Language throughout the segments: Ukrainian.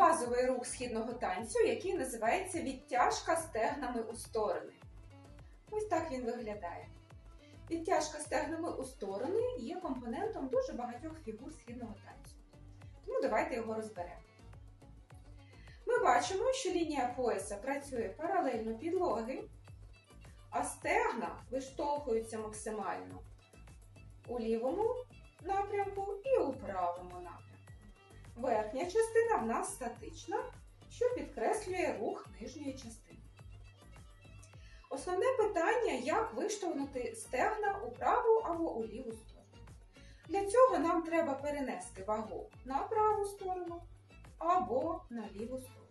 базовий рух східного танцю, який називається відтяжка стегнами у сторони. Ось так він виглядає. Відтяжка стегнами у сторони є компонентом дуже багатьох фігур східного танцю. Тому давайте його розберемо. Ми бачимо, що лінія пояса працює паралельно підлоги, а стегна виштовхуються максимально у лівому напрямку і у правому напрямку. Верхня частина в нас статична, що підкреслює рух нижньої частини. Основне питання, як виштовхнути стегна у праву або у ліву сторону. Для цього нам треба перенести вагу на праву сторону або на ліву сторону.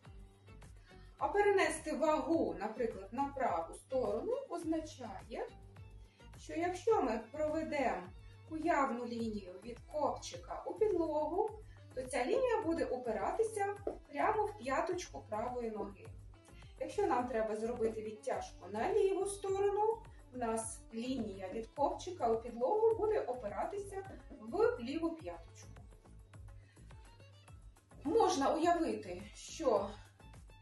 А перенести вагу, наприклад, на праву сторону означає, що якщо ми проведемо уявну лінію від копчика у підлогу, то ця лінія буде опиратися прямо в п'яточку правої ноги. Якщо нам треба зробити відтяжку на ліву сторону, в нас лінія від копчика у підлогу буде опиратися в ліву п'яточку. Можна уявити, що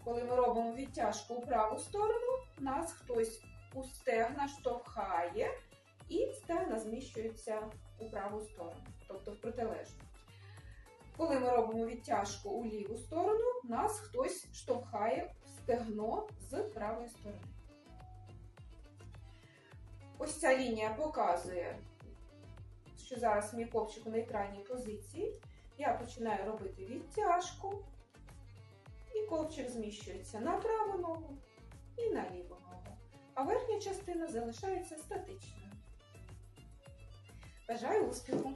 коли ми робимо відтяжку у праву сторону, нас хтось у стегна штовхає, і стегна зміщуються у праву сторону, тобто в протилежну. Коли ми робимо відтяжку у ліву сторону, нас хтось штовхає в стегно з правої сторони. Ось ця лінія показує, що зараз мій копчик у нейтральній позиції. Я починаю робити відтяжку, і ковчик зміщується на праву ногу і на ліву ногу, а верхня частина залишається статичною. Бажаю успіху!